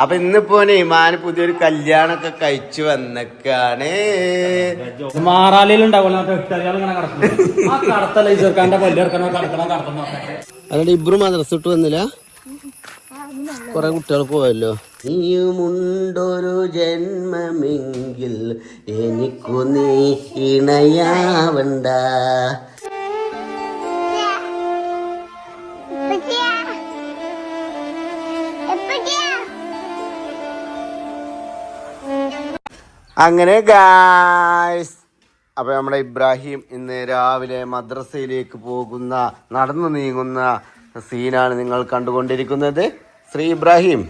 അപ്പൊ ഇന്നിപ്പോ ഇമാന് പുതിയൊരു കല്യാണൊക്കെ കഴിച്ചു വന്നക്കാണ്. അതുകൊണ്ട് ഇബ്രു മദ്രസ ഇട്ട് വന്നില്ല. കൊറേ കുട്ടികൾ പോയല്ലോ. നീയുമുണ്ടൊരു ജന്മമെങ്കിൽ എനിക്കു നീ ഇണയാവണ്ട. അങ്ങനെ ഗായ്സ് അപ്പോൾ നമ്മുടെ ഇബ്രാഹിം ഇന്ന് രാവിലെ മദ്രസയിലേക്ക് പോകുന്ന നടന്നു നീങ്ങുന്ന സീനാണ് നിങ്ങൾ കണ്ടുകൊണ്ടിരിക്കുന്നത്. ശ്രീ ഇബ്രാഹിം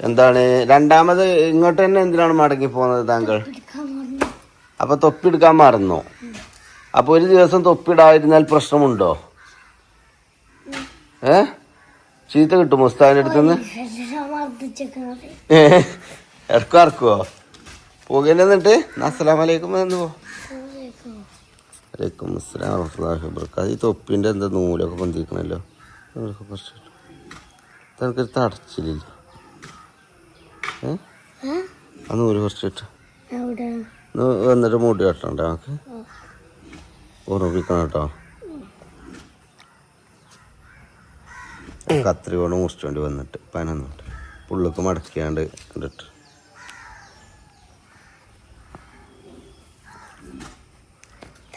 എന്താണ് രണ്ടാമത് ഇങ്ങോട്ട് തന്നെ എന്തിനാണ് മടങ്ങി പോകുന്നത് താങ്കൾ? അപ്പൊ തൊപ്പിയെടുക്കാൻ മറന്നോ? അപ്പോൾ ഒരു ദിവസം തൊപ്പിടാതിരുന്നാൽ പ്രശ്നമുണ്ടോ? ഏ? ചീത്ത കിട്ടും മുസ്താദിന്റെ അടുത്തുനിന്ന്? ഏ ഇറക്കോ ഇറക്കുവോ പോകല്ലേ എന്നിട്ട്? അസ്സലാമലൈക്കും എന്ന് അസ്സലാം ഈ എന്താ നൂലൊക്കെ പൊന്തിക്കണല്ലോ തനക്കൊരു തടച്ചില്ല ആ നൂൽ കുറച്ചിട്ട് വന്നിട്ട് മൂടി കെട്ടണ്ട നമുക്ക്? ഓർമ്മിപ്പിക്കണം കേട്ടോ. കത്രി കൊണ്ട് മുറിച്ചോണ്ട് വന്നിട്ട് പനന്നിട്ട്. പുള്ളിക്ക് മടക്കിയാണ്ട് കണ്ടിട്ട്.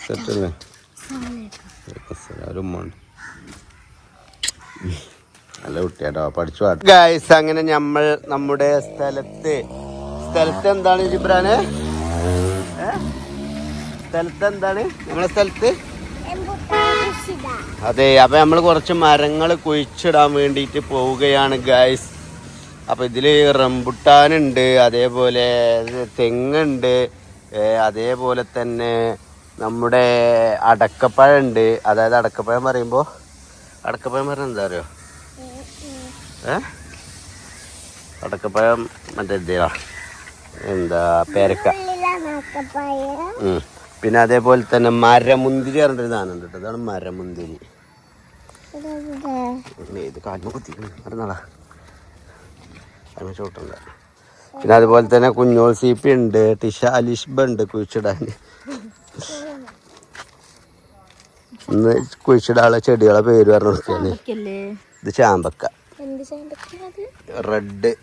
സെറ്റല്ലേ ഒരു ഉമ്മുണ്ട് നല്ല കുട്ടിയാട്ടോ പഠിച്ചു ഗായ്സ് അങ്ങനെ നമ്മൾ നമ്മുടെ സ്ഥലത്ത് സ്ഥലത്ത് എന്താണ് ജിബ്രാന്? സ്ഥലത്ത് എന്താണ്? നമ്മളെ സ്ഥലത്ത്? അതെ അപ്പൊ നമ്മൾ കുറച്ച് മരങ്ങൾ കുഴിച്ചിടാൻ വേണ്ടിയിട്ട് പോവുകയാണ് ഗായ്സ് അപ്പൊ ഇതിൽ റംബുട്ടാനുണ്ട് അതേപോലെ തെങ്ങുണ്ട് അതേപോലെ തന്നെ നമ്മുടെ അടക്കപ്പഴം ഉണ്ട്. അതായത് അടക്കപ്പഴം പറയുമ്പോ അടക്കപ്പഴം പറഞ്ഞ എന്താ അറിയോ? ഏ? അടക്കപ്പഴം മറ്റേ എന്താ എന്താ പേരക്ക. പിന്നെ അതേപോലെ തന്നെ മരമുന്തിരി പറഞ്ഞൊരു സാധനം ഉണ്ട് കേട്ടോ. അതാണ് മരമുന്തിരി. ഉം, ഇത് കാലിന് കുത്തിക്കണം അറിഞ്ഞാളാ അതിന് ചോട്ടുണ്ട് പിന്നെ അതുപോലെ തന്നെ കുഞ്ഞോൾ സി പി ഉണ്ട്. ടിഷ അലിഷ്ബ ഉണ്ട് കുഴിച്ചിടാൻ. ഇന്ന് കുഴിച്ചിടാനുള്ള ചെടികളെ പേര് പറഞ്ഞു ഇത് ചാമ്പക്ക. റെഡ്.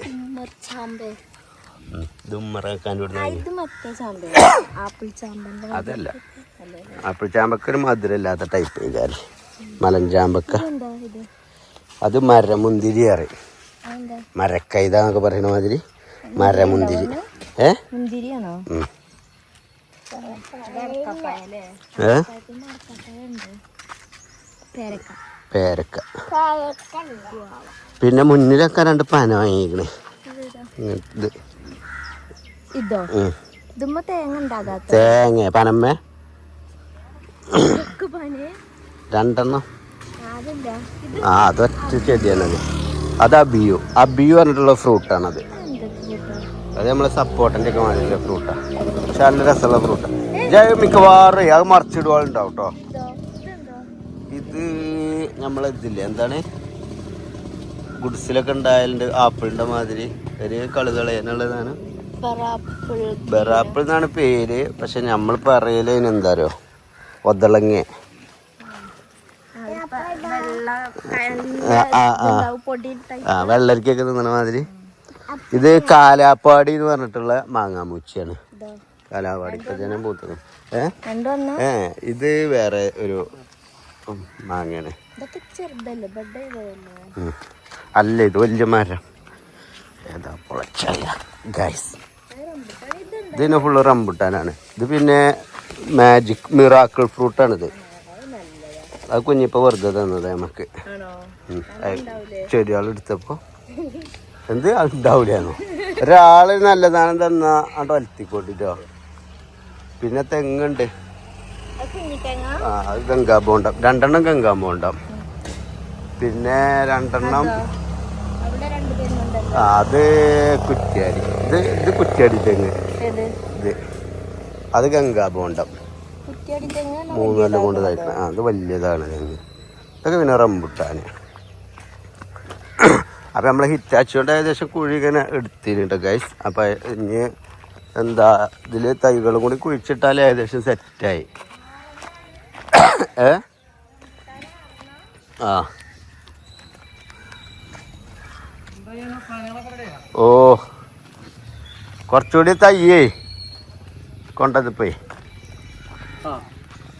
അതല്ല. ആപ്പിൾ ചാമ്പക്ക ഒരു മധുരമില്ലാത്ത ടൈപ്പ് കാര്യം. മലഞ്ചാമ്പക്ക എന്താ ഇത്? അത് മരമുന്തിരി അറി. മരക്കൈതാന്നൊക്കെ മരക്കൈത എന്നൊക്കെ പറയുന്ന മാതിരി. മരമുന്തിരി. ഏ? ഏ? പേരക്ക. പിന്നെ മുന്നിലൊക്കെ രണ്ട് പന വാങ്ങിക്കണേ ഇത്. ഇതോ? തേങ്ങ തേങ്ങ പനമ്മേ? പനി? രണ്ടെണ്ണം. ആ അതൊറ്റ ചെടിയാണത്. അത് അബിയു. അബിയു പറഞ്ഞിട്ടുള്ള ഫ്രൂട്ടാണത്. അത് നമ്മളെ സപ്പോർട്ടിന്റെ ഒക്കെ മാതിരിയുള്ള ഫ്രൂട്ടാ പക്ഷെ നല്ല രസമുള്ള ഫ്രൂട്ടാ ഇത് മിക്കവാറും അത് മറിച്ചിടുവാളുണ്ടാവും കേട്ടോ ഇത് നമ്മളെ ഇതില്ല? എന്താണ്? ഗുഡ്സിലൊക്കെ ഉണ്ടായാലുണ്ട് ആപ്പിളിന്റെ മാതിരി. ഒരു കളുകളേനുള്ളതാണ് ബറാപ്പിൾ എന്നാണ് പേര്. പക്ഷെ നമ്മൾ പറയൽ എന്താരോ എന്താ അറിയോ? ഒതളങ്ങ ആ വെള്ളരിക്കൊക്കെ തിന്നണ മാതിരി. ഇത് കാലാപ്പാടി എന്ന് പറഞ്ഞിട്ടുള്ള മാങ്ങാമൂച്ചിയാണ്. കാലാപ്പാടി. ഇപ്പൊ ജനം പൂത്തത്. ഏ? ഇത് വേറെ ഒരു മാങ്ങയാണ്. അല്ല ഇത് വലിയ മരം. ഏതാ പൊളച്ചല്ല ഗൈസ് ഇതിന് ഫുള്ള് റംബുട്ടാനാണ്. ഇത് പിന്നെ മാജിക് മിറാക്കിൾ ഫ്രൂട്ടാണിത് അത് കുഞ്ഞിപ്പോൾ വെറുതെ തന്നത് നമുക്ക്. ചെടികൾ എടുത്തപ്പോ എന്ത്? ഉണ്ടാവില്ലാന്നോ ഒരാൾ നല്ല സാധനം തന്നാ അവിടെ വലത്തിക്കോട്ടിട്ടോ പിന്നെ തെങ്ങുണ്ട്. ആ അത് ഗംഗാബോണ്ടം രണ്ടെണ്ണം ഗംഗാബോണ്ടം പിന്നെ രണ്ടെണ്ണം അത് കുറ്റ്യാടി. ഇത് ഇത് കുറ്റ്യാടി തെങ്ങ്. ഇത്. അത് ഗംഗാബോണ്ടം മൂന്നെല്ലാം കൊണ്ട് തയ്ക്കണം ആ അത് വലിയതാണ് തെങ്ങ്. ഇതൊക്കെ പിന്നെ റംബുട്ടാന്. അപ്പം നമ്മൾ ഹിറ്റാച്ചുകൊണ്ട് ഏകദേശം കുഴി ഇങ്ങനെ എടുത്തിട്ടുണ്ട് ഗൈസ് അപ്പം ഇനി എന്താ ഇതിൽ തൈകളും കൂടി കുഴിച്ചിട്ടാൽ ഏകദേശം സെറ്റായി ഏ ആ. ഓ. കുറച്ചുകൂടി തയ്യേ കൊണ്ടതിപ്പോയി ആ.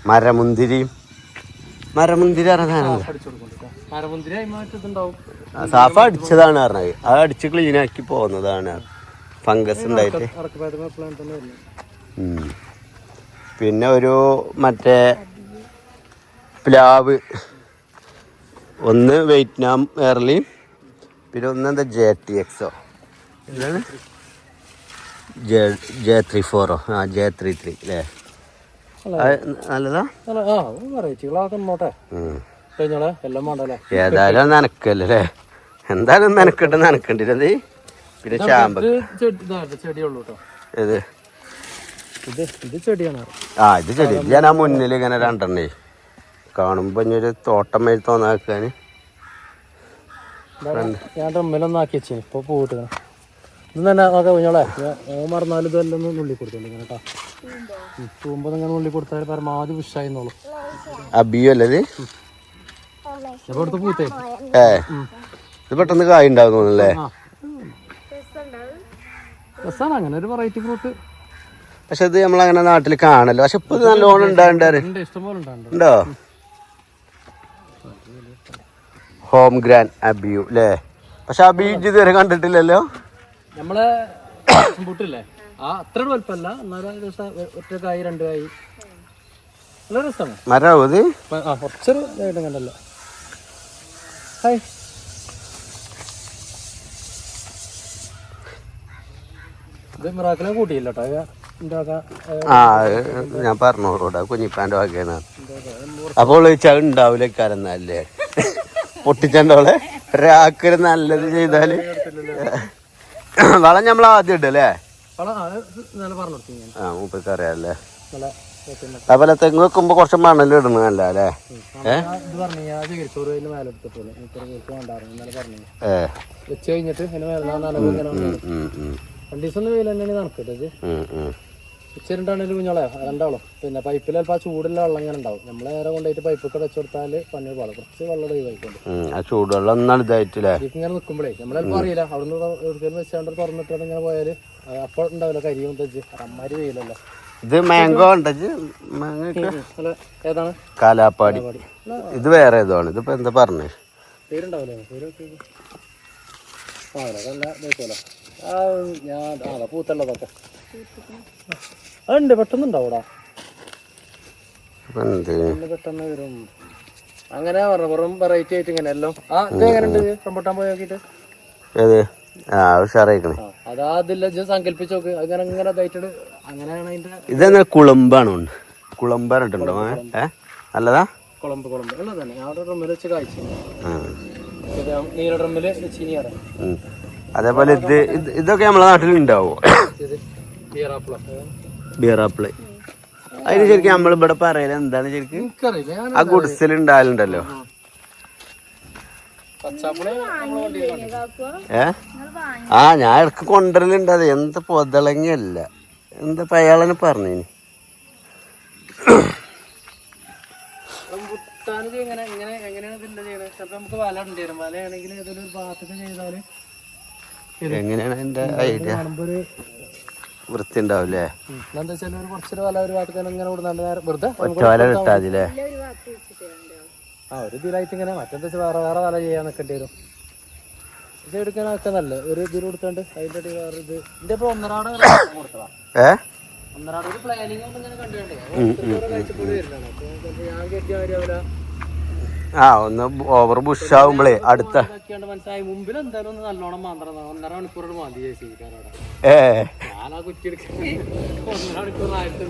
മരമുന്തിരിയും മരമുന്തിരി പറഞ്ഞ സാഫ അടിച്ചതാണ് പറഞ്ഞത്. അത് അടിച്ച് ക്ലീൻ ആക്കി പോകുന്നതാണ്. ഫംഗസ് ഉണ്ടായിട്ട്. പിന്നെ ഒരു മറ്റേ പ്ലാവ്. ഒന്ന് വിയറ്റ്നാം എയർലിയും പിന്നെ ഒന്ന് എന്താ ജെ ടി എക്സോ എന്താണ് ജെ ജെ ത്രീ ഫോറോ ആ ജെ ത്രീ ത്രീ അല്ലേ നല്ലതാ? അല്ല ആ വെറൈറ്റികളൊക്കെ നോട്ടെ ഉം. കഴിഞ്ഞോളെ എല്ലാം വേണ്ടല്ലേ? ഏതായാലും നനക്കല്ലേ? എന്തായാലും നനക്കട്ടെ നനക്കണ്ടിരുന്നത് പിന്നെ ചാമ്പ ഇതാ ഇത് ചെടിയാണ്. ആ ഇത് ചെടി. ഇത് ഞാൻ ആ മുന്നിൽ ഇങ്ങനെ രണ്ടെണ്ണേ കാണുമ്പോ ഇനി ഒരു തോട്ടം മേൽ തോന്നാക്കാൻ ഞാൻ റമ്മിലൊന്നും ആക്കി വെച്ചു ഇപ്പൊ പോയിട്ട് ഇത് തന്നെ നോക്കാം കുഞ്ഞോളെ. ഓ മറന്നാലും ഇതെല്ലാം ഒന്ന് നുള്ളി കൊടുത്തോളൂ ഇങ്ങനെ കേട്ടോ തൂമ്പോ ഇങ്ങനെ ഉള്ളി കൊടുത്താൽ പരമാവധി വിഷായിന്നോളൂ അബിയോ അല്ലേ ഇത്? ഇപ്പൊ ഇവിടുത്തെ പൂത്തേ? ഏ. ഇത് പെട്ടെന്ന് കായ് ആ രസമാണ് അങ്ങനെ ഒരു വെറൈറ്റി ഫ്രൂട്ട് പക്ഷെ ഇത് നമ്മൾ അങ്ങനെ നാട്ടിൽ കാണല്ലോ. പക്ഷെ ഇപ്പൊ നല്ലോണം ഉണ്ടാണ്ടാറ് ഉണ്ട് ഹോം ഗ്രാൻഡ് അബിയു അല്ലേ? പക്ഷെ അബിയു ഇതുവരെ കണ്ടിട്ടില്ലല്ലോ? നമ്മളെ ആ അത്ര വലുപ്പമല്ല എന്നാലും രസം ഒറ്റ കായ് രണ്ട് കായ് നല്ല രസമാണ് മരാവോ ഇത് ആ കുറച്ചൊരു ഇതായിട്ട് കണ്ടല്ലോ. ഹായ്. ഇത് മിറാക്കിനെ കൂട്ടിയില്ല കേട്ടോ ആ ഞാൻ പറഞ്ഞോളൂടാ. കുഞ്ഞിപ്പാന്റെ വകയാണ്. അപ്പോൾ ചോദിച്ചാൽ ഉണ്ടാവില്ല കരന്നല്ലേ പൊട്ടിച്ചണ്ടോളെ ഒരാക്കൊരു നല്ലത് ചെയ്താൽ. വളം നമ്മൾ ആദ്യം ഇട്ടല്ലേ ആ മൂപ്പർക്ക് അറിയാല്ലേ. അതുപോലെ തെങ്ങ് വെക്കുമ്പോ കുറച്ച് മണൽ ഇടണല്ല അല്ലേ വെച്ച് കഴിഞ്ഞിട്ട് രണ്ട് ദിവസം വെയിൽ തന്നെയാണ്. കുഞ്ഞോളെ രണ്ടാളും. പിന്നെ പൈപ്പിൽ ചിലപ്പോൾ ആ ചൂടുള്ള വെള്ളം ഇങ്ങനെ ഉണ്ടാവും. നമ്മൾ നേരെ കൊണ്ടുപോയിട്ട് പൈപ്പൊക്കെ വെച്ച് കൊടുത്താൽ പണി പാടും കുറച്ച് വെള്ളം ഒഴിവായിക്കൊണ്ട് ആ ചൂടുവെള്ളം ഇങ്ങനെ നിൽക്കുമ്പോഴേ നമ്മളെ അറിയില്ല. അവിടെ നിന്ന് വെച്ചാണ്ട് തുറന്നിട്ട് ഇങ്ങനെ പോയാൽ അപ്പോൾ ഉണ്ടാവില്ല കരിയും അമ്മാരി വെയിലല്ലോ. ഇത് മാംഗോ ഉണ്ടത് മാങ്ങ ഏതാണ്? കാലാപ്പാടി. ഇത് വേറെ ഏതാണ്? ഇതിപ്പോ എന്താ പറഞ്ഞേ? പേരുണ്ടാവില്ലേ? പേര് ഞാൻ ആ അതാ പൂത്തുള്ളതൊക്കെ. അതുണ്ട് പെട്ടെന്ന് ഉണ്ടാവൂടാ? പെട്ടെന്ന് വരും. അങ്ങനെ പറഞ്ഞു വെറും വെറൈറ്റി ആയിട്ട് ഇങ്ങനെ എല്ലാം. ആ ഇത് എങ്ങനെ ഉണ്ട് റംബട്ടാൻ പോയി നോക്കിട്ട് ആ ഉഷാറായിക്കണേ. അതാ അതില്ല ഇജ്ജ് സങ്കല്പിച്ച് നോക്ക്. അങ്ങനെ ഇതായിട്ടുണ്ട്. അങ്ങനെയാണ് അതിന്റെ ഇതെന്നാ കുളമ്പാണ് കുളമ്പാനിട്ടുണ്ടോ ഏ? നല്ലതാ? കുളമ്പ് കുളമ്പ്. ഉള്ളത് തന്നെ. അവിടെ ഡ്രമ്മിൽ വെച്ച് കാഴ്ച ആ. നീല ഡ്രമ്മിൽ ചീനി അറിയാം അതേപോലെ ഇത് ഇത് ഇതൊക്കെ നമ്മളെ നാട്ടിൽ ഉണ്ടാവോ? ബിയറാപ്പിൾ അതിന് ശരിക്കും നമ്മളിവിടെ പറയല എന്താണ് ശരിക്കും? ആ ഗുഡ്സിൽ ഉണ്ടാവലുണ്ടല്ലോ പച്ചാപ്പിള നമ്മളെ വണ്ടിയിൽ കണ്ടു. ഏ? ആ ഞാൻ ഇടയ്ക്ക് കൊണ്ടുവരലുണ്ട് അത് എന്ത് പൊതളങ്ങിയല്ല എന്താ അയാളെന്നെ പറഞ്ഞു എങ്ങനെയാണ് അതിന്റെ ഐഡിയ വൃത്തി ഉണ്ടാവില്ലേ ഒറ്റ വല കിട്ടാതില്ലേ? ആ ഒരു ഇതിലായിട്ട് ഇങ്ങനെ മറ്റെന്താ വെച്ചാൽ വേറെ വേറെ വല ചെയ്യാൻ നിൽക്കേണ്ടി വരും. ഇത് എടുക്കാനൊക്കെ നല്ല ഒരു ഇതിൽ കൊടുത്തോണ്ട് അതിന്റെ ഇടയിൽ വേറെ ഇത്. ഇതിന്റെ ഇപ്പൊ ഒന്നരാട് കൊടുത്തതാ. ഒന്നരാട് ഒരു പ്ലാനിങ് കൊണ്ട് ഇങ്ങനെ കണ്ടുകണ്ടേ ഞാൻ കെട്ടിയ ആ ഒന്ന് ഓവർ ബുഷ് ആവുമ്പളേ അടുത്ത മനസ്സിലായി. മുമ്പിൽ എന്തായാലും ഒന്ന് നല്ലോണം മാത്രം ഒന്നര മണിക്കൂർ മതി ഏ ഞാൻ ആ കുറ്റി എടുക്കാൻ ഒന്നര മണിക്കൂർ ആയിരത്തി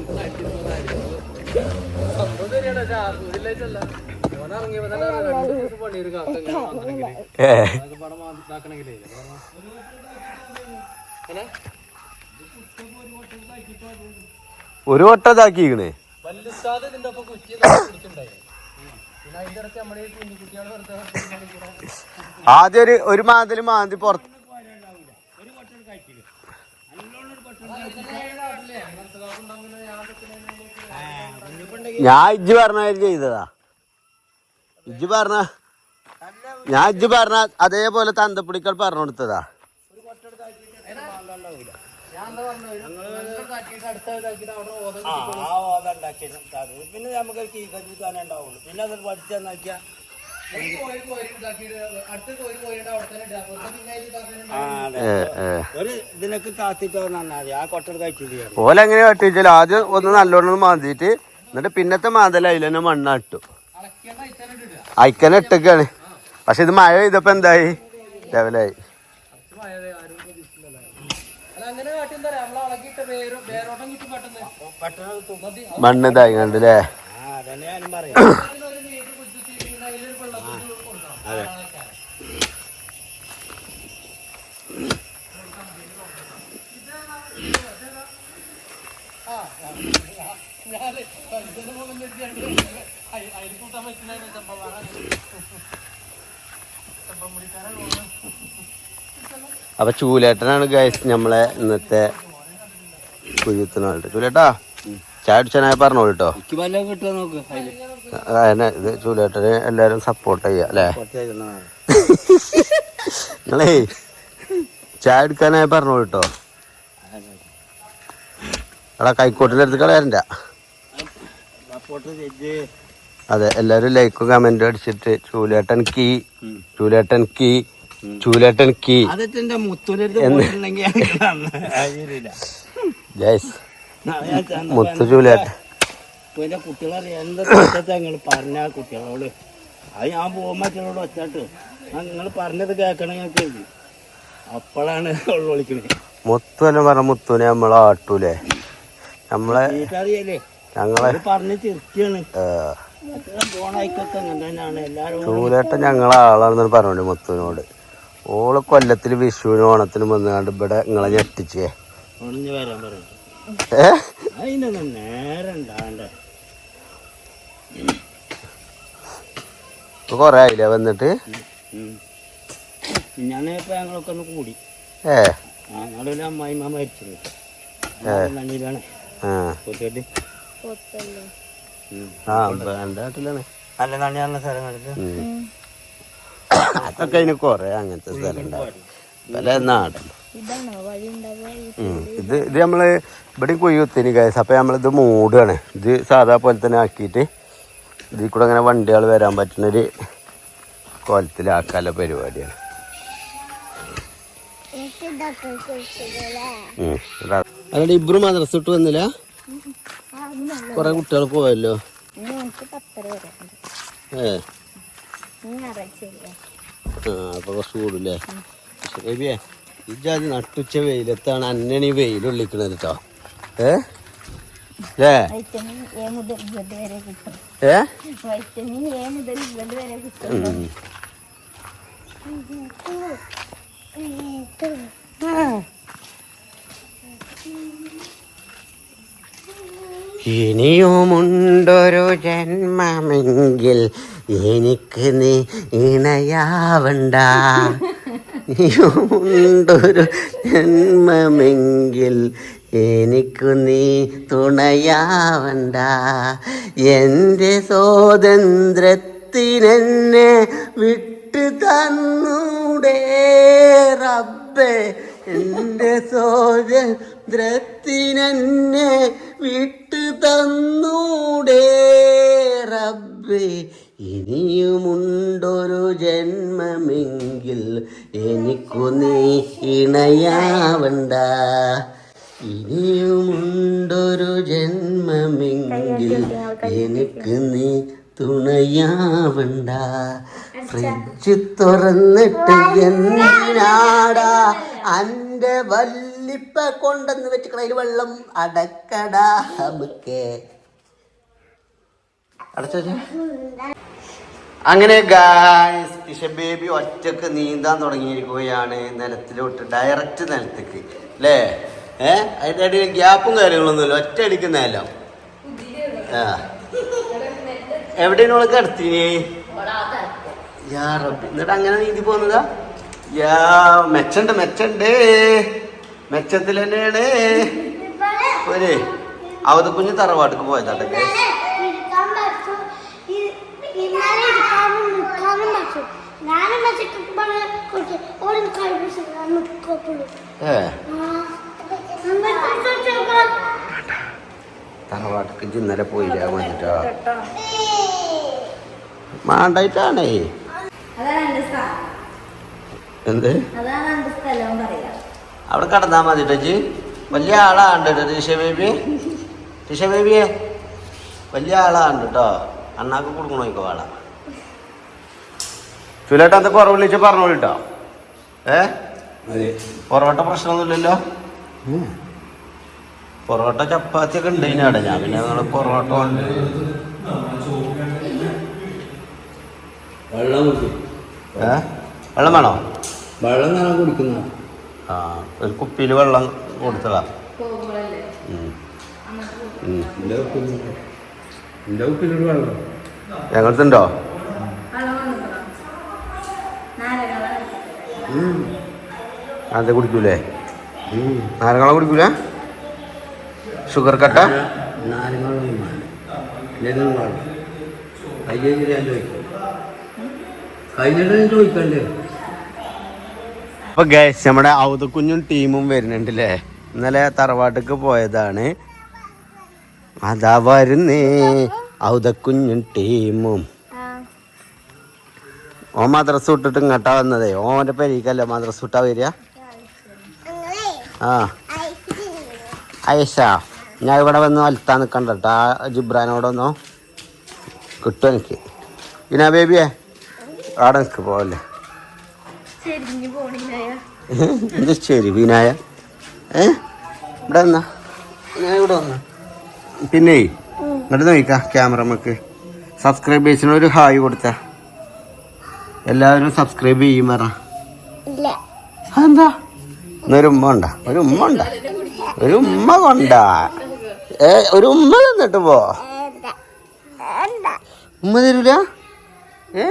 ഒരു വട്ടം ഇതാക്കിക്കണേ. ആദ്യം ഒരു ഒരു മാതിരി മാന്തി പുറത്ത്. ഞാൻ ഇജ്ജ് പറഞ്ഞ ചെയ്തതാ. ഇജ്ജ് പറഞ്ഞ ഞാൻ ഇജ്ജ് പറഞ്ഞ അതേപോലെ തന്തപ്പിടിക്കൽ പറഞ്ഞു കൊടുത്തതാ പിന്നെ നമുക്ക് ഉണ്ടാവുള്ളൂ. അത് ഓലെങ്ങനെ കട്ടിച്ചാൽ ആദ്യം ഒന്ന് നല്ലോണം മാന്തിയിട്ട് എന്നിട്ട് പിന്നത്തെ മാന്തല അതിൽ തന്നെ അയച്ചാലും ഇടുക അയക്കനെ ഇട്ടൊക്കെയാണ് പക്ഷെ ഇത് മഴ പെയ്തപ്പോ എന്തായി? ലെവലായി. മണ്ണ് ഇതായി കണ്ടില്ലേ? ആ. അതന്നെ ഞാനും പറയാം ഒരു നീര് കുത്തിച്ച് പിന്നെ അതിലൊരു വെള്ളത്തിൽ കൊണ്ടുപോകാം അതെ ഞാൻ പഞ്ചന്റെ മുഖം വെച്ചിട്ട് അതിൽ കൂട്ടാൻ പറ്റുന്ന അപ്പൊ ചൂലേട്ടനാണ് ഗൈസ് നമ്മളെ ഇന്നത്തെ കുയ്യത്തിനായിട്ട് ചൂലേട്ടാ ചായ അടിച്ചാനായി പറഞ്ഞോളൂ കേട്ടോ അതന്നെ ഇത് ചൂലേട്ടന് എല്ലാരും സപ്പോർട്ട് ചെയ്യാ അല്ലേ? നിങ്ങളേ ചായ എടുക്കാനായി പറഞ്ഞോളൂ കേട്ടോ എടാ കൈക്കോട്ടിന്റെ അടുത്ത് കളയാറില്ല അതെ എല്ലാരും ലൈക്ക് കമന്റും അടിച്ചിട്ട് ചൂലേട്ടൻ കീ ചൂലേട്ടൻ കീ ചൂലേട്ടൻ കീ. ജയസ് മുത്തു ചൂലേട്ടൻ. ഇപ്പൊ എന്താ പറഞ്ഞ കുട്ടികളോട്? അത് ഞാൻ പോകുമ്പോ ചിലരോട് ഒച്ചാട്ട് നിങ്ങൾ പറഞ്ഞത് കേൾക്കണം ഞാൻ അപ്പോഴാണ് മുത്തു എല്ലാം പറഞ്ഞ മുത്തുനെ നമ്മളെ ആട്ടൂലേ? നമ്മളെ ഞങ്ങളെ പറഞ്ഞ് ചിരിക്കാണ് ഏ, ചൂലേട്ടൻ ഞങ്ങളെ ആളാണെന്ന് പറഞ്ഞോണ്ട് മുത്തുവിനോട്. ഓൾ കൊല്ലത്തിൽ വിഷുവിനും ഓണത്തിന് വന്നാണ്ട് ഇവിടെ നിങ്ങളെ ഞെട്ടിച്ചേ. ഏ? ഇപ്പൊ കൊറേ ആയില്ലേ വന്നിട്ട്? ഞാൻ ഇപ്പൊ ഞങ്ങളൊക്കെ ഒന്ന് കൂടി. ഏ? അമ്മായിമ്മ മരിച്ചത് നണിയിലാണ് ആ എന്റെ നാട്ടിലാണ്. നല്ല നണിയാറുള്ള സ്ഥലങ്ങളിൽ ഉം. അതൊക്കെ അതിന് കൊറേ അങ്ങനത്തെ സ്ഥലം ഉണ്ടാവും പല ഉം. ഇത് ഇത് നമ്മൾ ഇവിടെ കുയ്യുത്തിന് ഗൈസ് അപ്പൊ നമ്മളിത് മൂടുകയാണ് ഇത് സാധാ പോലെ തന്നെ ആക്കിയിട്ട് ഇതിൽ കൂടെ അങ്ങനെ വണ്ടികൾ വരാൻ പറ്റുന്നൊരു കോലത്തിലാക്കാനുള്ള പരിപാടിയാണ്. അല്ലാണ്ട് ഇബ്രു മദ്രസ് ഇട്ട് വന്നില്ല? കൊറേ കുട്ടികൾ പോയല്ലോ? ഏ? ആ അപ്പൊ കുറച്ച് കൂടുല്ലേ? ബേബിയെ ഈ ജാതി നട്ടുച്ച വെയിലത്താണ് അന്നണി വെയിൽ ഉള്ളിക്കണത് കേട്ടോ. ഏ? ഏ ഇനിയുമുണ്ടൊരു ജന്മമെങ്കിൽ എനിക്ക് നീ ഇണയാവണ്ട. ഇനിയുമുണ്ടൊരു ജന്മമെങ്കിൽ എനിക്കു നീ തുണയാവണ്ട. എന്റെ സ്വാതന്ത്ര്യത്തിനെന്നെ വിട്ടു തന്നൂടെ റബ്ബേ. എന്റെ സ്വാതന്ത്ര്യത്തിനെന്നെ വിട്ടു തന്നൂടെ റബ്ബേ. ഇനിയുമുണ്ടൊരു ജന്മമെങ്കിൽ എനിക്കു നീ ഇണയാവണ്ട. ഇനിയുമുണ്ടൊരു ജന്മമെങ്കിൽ എനിക്ക് നീ തുണയാവണ്ട. ഫ്രിഡ്ജ് തുറന്നിട്ട് എന്നാടാ അന്റെ വല്ലിപ്പ കൊണ്ടെന്ന് വെച്ചിക്കണ അതിൽ വെള്ളം അടക്കടാ നമുക്ക് അങ്ങനെ ഗായ്സ് കിഷൻ ബേബി ഒറ്റയ്ക്ക് നീന്താൻ തുടങ്ങിയിരിക്കുകയാണ് നിലത്തിലോട്ട് ഡയറക്റ്റ് നിലത്തേക്ക്. അല്ലേ ഏ? അതിന്റെ ഇടയിൽ ഗ്യാപ്പും കാര്യങ്ങളൊന്നുമില്ല. ഒറ്റ അടിക്കുന്നതല്ലോ ആ. എവിടെയാണ് ഓൾ കിടത്തിനി? യാ റബ്ബി. എന്നിട്ട് അങ്ങനെ നീന്തി പോകുന്നതാ? യാ മെച്ചണ്ട് മെച്ചണ്ട്. മെച്ചത്തിൽ തന്നെയാണ്. ഒരു അവത് കുഞ്ഞ് തറവാട്ടിക്ക് പോയതാട്ടെ. തറവാട്ടിക്ക് ഇന്നലെ പോയില്ല? വന്നിട്ടോ മാണ്ടായിട്ടാണേ. എന്ത്? അവിടെ കടന്നാ മതി ടച്ച് വലിയ ആളാണ്ട് ടീഷ ബേബി ടീഷ ബേബിയെ. വലിയ ആളാണ് കേട്ടോ അണ്ണാക്ക് കൊടുക്കണോ ഇക്കോ ആളാ? ചുലേട്ട എന്താ കുറവ് വിളിച്ച് പറഞ്ഞോളൂ കേട്ടോ ഏ? പൊറോട്ട പ്രശ്നമൊന്നുമില്ലല്ലോ? പൊറോട്ട ചപ്പാത്തി ഒക്കെ ഉണ്ട് ഇതിനവിടെ ഞാൻ പിന്നെ നിങ്ങൾ പൊറോട്ട കൊണ്ട് വെള്ളം കുടിക്കും ഏ വെള്ളം വേണോ? വെള്ളം ഞാൻ കുടിക്കുന്നു. ആ ഒരു കുപ്പിയിൽ വെള്ളം കൊടുത്തതാ. ഞങ്ങൾക്കുണ്ടോ? അത് കുടിക്കൂലേ? നാരങ്ങള കുടിക്കൂല? ഷുഗർ കട്ട? നാരങ്ങളും ലഘും വെള്ളം കയ്യേക്ക് ഞാൻ ചോദിക്കും അപ്പൊ ഗൈസ് നമ്മുടെ ഔതക്കുഞ്ഞും ടീമും വരുന്നുണ്ടല്ലേ? ഇന്നലെ തറവാട്ടിക്ക് പോയതാണ്. അതാ വരുന്നേ. ഔതക്കുഞ്ഞും ടീമും. ഓ മദ്രസ വിട്ടിട്ട് ഇങ്ങോട്ടാ വന്നതേ. ഓന്റെ പെരീക്കല്ലേ മദ്രസ വിട്ടാ വരിക? ആ. ഐഷ ഞാൻ ഇവിടെ വന്ന് വലുത്താൻ നിൽക്കണ്ട ജിബ്രാനോടൊന്നോ കിട്ടും എനിക്ക്. പിന്നെ ബേബിയെ അവിടെ നിൽക്ക് പോവല്ലേ എന്ത് ശരി വിനായ? ഏ ഇവിടെ വന്നാ. ഞാൻ ഇവിടെ വന്നാ. പിന്നെ ഇങ്ങോട്ട് നോക്കാം ക്യാമറമ്മക്ക്. സബ്സ്ക്രൈബേഴ്സിന് ഒരു ഹായ് കൊടുത്ത. എല്ലാവരും സബ്സ്ക്രൈബ് ചെയ്യും പറ. ഇല്ല. എന്താ ഒരു ഉമ്മ ഉണ്ട? ഒരു ഉമ്മ ഉണ്ട? ഒരു ഉമ്മ കൊണ്ട. ഏ ഒരു ഉമ്മ തന്നിട്ട് പോ. ഉമ്മ തരൂല? ഏ,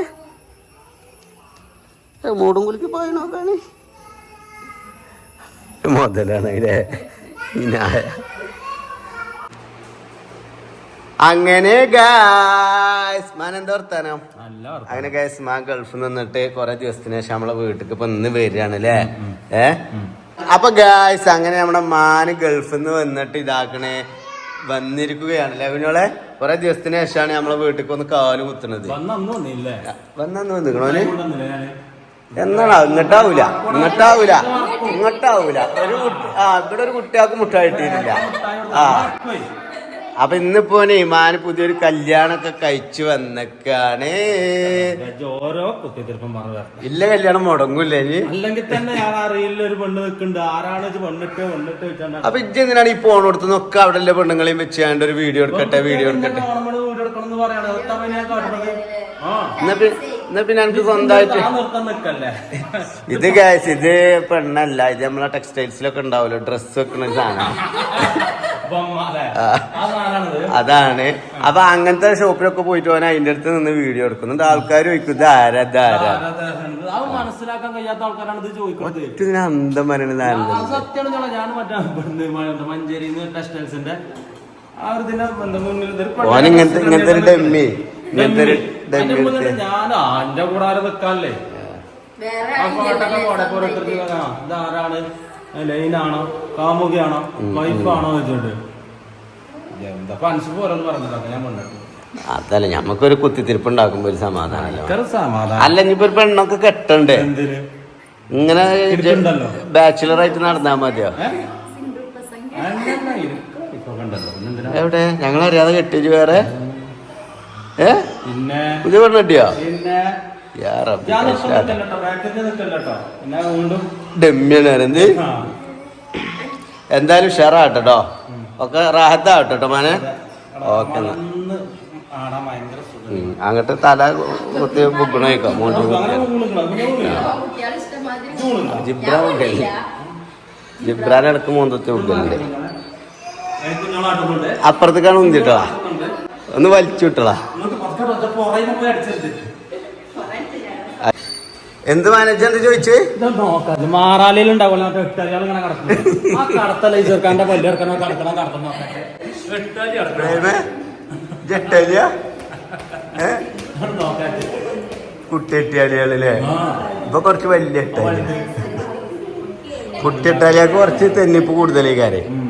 മൂടും കുലിക്ക് പോയി നോക്കാണ് മുതലാണ് അങ്ങനെ ഗായ്സ് മാൻ എന്താ വർത്താനം. നല്ല അങ്ങനെ ഗൈസ് മാ ഗൾഫിൽ നിന്നിട്ട് കൊറേ ദിവസത്തിന് ശേഷം നമ്മളെ വീട്ടിലേക്ക് ഇപ്പൊ ഇന്ന് വരികയാണ് അല്ലേ? ഏ? അപ്പൊ ഗായ്സ് അങ്ങനെ നമ്മുടെ മാന് ഗൾഫിൽ നിന്ന് വന്നിട്ട് ഇതാക്കണേ വന്നിരിക്കുകയാണ് അല്ലേ അവനോളെ കൊറേ ദിവസത്തിന് ശേഷമാണ് നമ്മളെ വീട്ടിലേക്ക് ഒന്ന് കാൽ കുത്തുന്നത് വന്നു വന്നിക്കണോ എന്നാണ്? ഇങ്ങട്ടാവൂല. ഇങ്ങട്ടാവൂല. ഇങ്ങട്ടാവൂല. ഒരു ആ ഇവിടെ ഒരു കുട്ടിയാൾക്ക് മുട്ടായിട്ടില്ല ആ. അപ്പൊ ഇന്നിപ്പോ ഇമാന് പുതിയൊരു കല്യാണൊക്കെ കഴിച്ചു വന്നേക്കാണ്. ഓരോ കുത്തിത്തിരിപ്പം ഇല്ല കല്യാണം മുടങ്ങൂല്ലേ ഇനി? അല്ലെങ്കിൽ തന്നെ ഞാൻ അറിയില്ല ഒരു പെണ്ണ് നിൽക്കുന്നുണ്ട്. ആരാണ് ഇത് പെണ്ണിട്ട് പെണ്ണിട്ട് വെച്ചാൽ അപ്പൊ ഇജ്ജ് എന്തിനാണ് ഈ ഫോൺ കൊടുത്തുന്നൊക്കെ അവിടെ ഉള്ള പെണ്ണുങ്ങളെയും വെച്ചാണ്ട് ഒരു വീഡിയോ എടുക്കട്ടെ വീഡിയോ എടുക്കട്ടെ? എന്ന് എന്നാ പിന്നെ എനിക്ക് സ്വന്തമായിട്ട് ഇത് ഗ്യാസ് ഇത് പെണ്ണല്ല ഇത് നമ്മളെ ടെക്സ്റ്റൈൽസിലൊക്കെ ഉണ്ടാവുമല്ലോ ഡ്രസ് വെക്കുന്ന സാധനം. അതാണ്. അപ്പൊ അങ്ങനത്തെ ഷോപ്പിലൊക്കെ പോയിട്ട് പോകാൻ അതിന്റെ അടുത്ത് നിന്ന് വീഡിയോ എടുക്കുന്നുണ്ട് ആൾക്കാർ ചോദിക്കും ഇത് ആരാ ഇത് ആരാ? അത് മനസ്സിലാക്കാൻ കഴിയാത്ത ആൾക്കാരാണ് ഇത് ചോദിക്കുന്നത്. അന്തം പറയണത് സത്യമാണ് ഞാൻ മറ്റേ ടെക്സ്റ്റൈൽസിന്റെ ആ ഒരു ഇതിന്റെ മുന്നിൽ ഇങ്ങനത്തെ ഇങ്ങനത്തെ ഒരു ഡമ്മി ഇങ്ങനത്തെ ഒരു ഞാൻ എന്റെ കൂടെ ആരും വേറെ ആ പാട്ടൊക്കെ ഇതാരാണ്? ലൈനാണോ? കാമുകിയാണോ? വൈഫാണോ വെച്ചിട്ട് എന്താ പൻസ് പോരെന്ന് പറഞ്ഞിട്ടൊക്കെ ഞാൻ അതല്ല ഞമ്മക്കൊരു കുത്തിത്തിരിപ്പ് ഉണ്ടാക്കുമ്പോ ഒരു സമാധാനമല്ലോ അല്ല ഇനിയിപ്പോ ഒരു പെണ്ണൊക്കെ കെട്ടണ്ടേ? ഇങ്ങനെ. ബാച്ചിലർ ആയിട്ട് നടന്നാ മതിയോ? എവിടെ? ഞങ്ങളറിയാതെ കെട്ടിച്ചു വേറെ? ഏ? പിന്നെ പുതിയ പെണ്ണ് കെട്ടിയോ? പിന്നെ ഡമ്മിയാണ് എന്തായാലും ഷെറാട്ടോ ഒക്കെ റാഹത്താവട്ടോ മോനെ. ഓക്കെ അങ്ങട്ട് തല കുത്തി ബുക്കണേക്കോ മോണ്ടി അങ്ങനെ ഊണുകളാ, പിന്നെ ഊണില്ല. കുട്ടികൾ ഇഷ്ടമാതിരി ഊണില്ല. ജിബ്ര ബുക്കല്ലേ ജിബ്രാൻ ഇടയ്ക്ക് മൂന്നത്തെ ബുക്കലുണ്ട് അപ്പുറത്തേക്കാണ് ഉന്തിട്ടോ. ഒന്ന് വലിച്ചു എന്ത് മാനേജർ എന്ത് ചോദിച്ചു? നോക്കട്ടെ കുട്ടിയെട്ടിയാളികളല്ലേ ഇപ്പൊ കുറച്ച് വലിയ കുട്ടിയെട്ടാലിയൊക്കെ കുറച്ച് തെന്നിപ്പ് കൂടുതലേ ഉം.